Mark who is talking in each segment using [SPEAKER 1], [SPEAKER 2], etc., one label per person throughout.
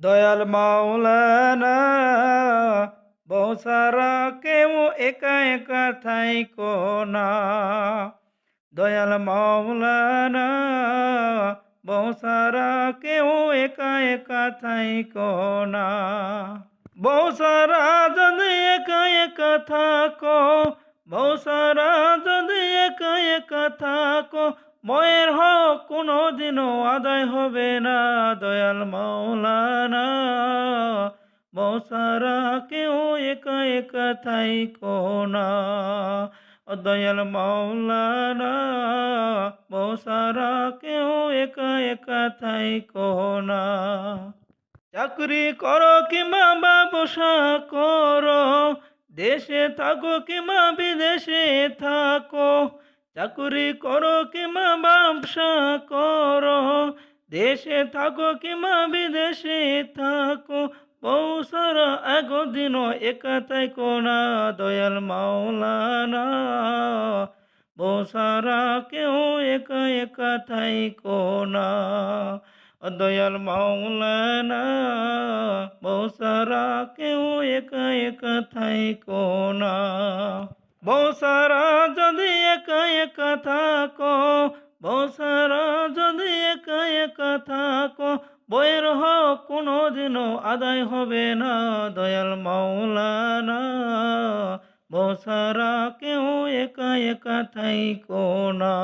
[SPEAKER 1] দয়াল মাওলানা, বহু সারা কেউ একা একা থাইকো না। দয়াল মাওলানা, বহু সারা কেউ একা একা থাইকো না। বহু সারা যদি একা একা থাকো বহু সারা যদি একা একা থাকো বয়ের হোক কোনো দিনও আদায় হবে না, দয়াল মাওলানা। বসারা কেউ একা একা থাইকো না দয়াল মাওলানা। বসারা কেউ একা একা থাইকো না। চাকরি করো কিংবা ব্যবসা করো দেশে থাকো কিংবা বিদেশে থাকো, চাকুরি করো কিংবা ব্যবসা করো, দেশে থাকো কিংবা বিদেশে থাকো বৌসারা একদিন একা থাইকো না দয়াল মাওলানা বৌসারা কেউ একা একা থাইকো না ও দয়াল মাওলানা বৌসারা কেউ একা একা থাইকো না বৌসারা যদি একা একা থাকো বৌসারা যদি একা একা থাকো বইয়ের হোক কোনো দিনও আদায় হবে না দয়াল মাওলানা বৌসারা কেউ একা একা থাইকো না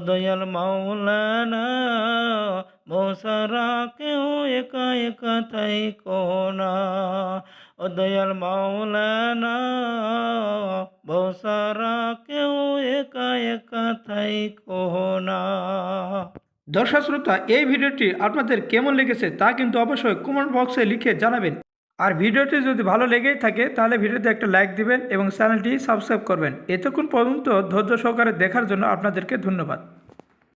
[SPEAKER 1] দয়াল মাওলানা বৌসারা কেউ একা একা থাইকো না ও দয়াল মাওলানা, বৌসারা কেউ একা একা থাইকো না দর্শক শ্রোতা এই ভিডিওটি আপনাদের কেমন লেগেছে তা কিন্তু অবশ্যই কমেন্ট বক্সে লিখে জানাবেন। আর ভিডিওটি যদি ভালো লেগেই থাকে, তাহলে ভিডিওতে একটা লাইক দিবেন এবং চ্যানেলটি সাবস্ক্রাইব করবেন। এতক্ষণ পর্যন্ত ধৈর্য সহকারে দেখার জন্য আপনাদেরকে ধন্যবাদ।